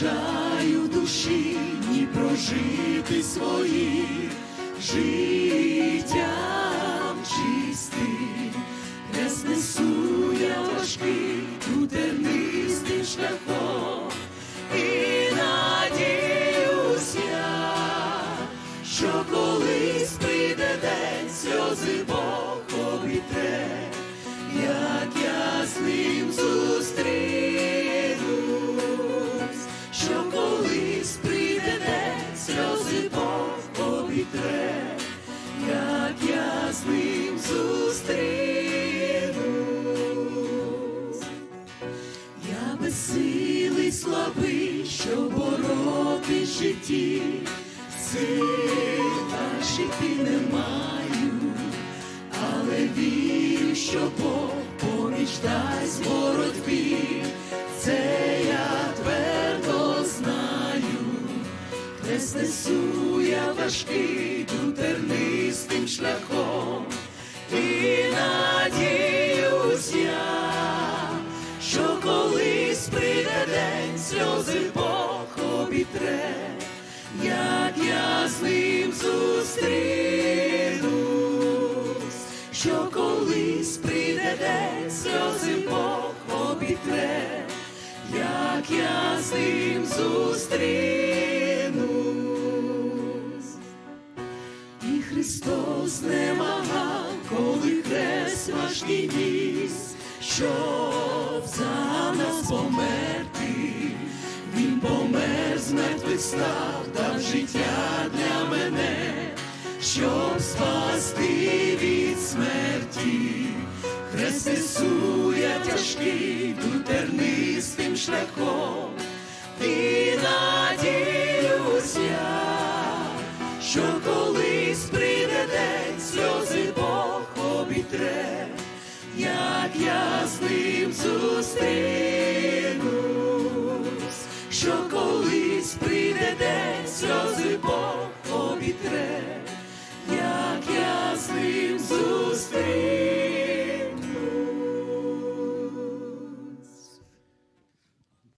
бажаю душі ні прожити своїх. Життям чистим, хрест несу я важкий тернистим шляхом, і надіюсь я, що колись прийде день сльози Бог обітре, як я з ним зустрінусь. Я безсилий слабий, що бороти житті, сил наших і не маю, але вірю, що Бог поміч дасть Хрест несу я важкий тернистим шляхом, і надіюсь я, що колись прийде день сльози Бог обітре, як я з ним зустрінусь, що колись прийде день сльози Бог обітре, як я з ним зустрінусь. Христос не магав, коли хрест важкий ніс, щоб за нас померти, Він помер з мертвих став, дав життя для мене, щоб спасти від смерті. Хрест несу я тяжкий, тернистим шляхом, і надіюсь я, що колись прийде день сльози Бог обітре, як я з ним зустрінусь,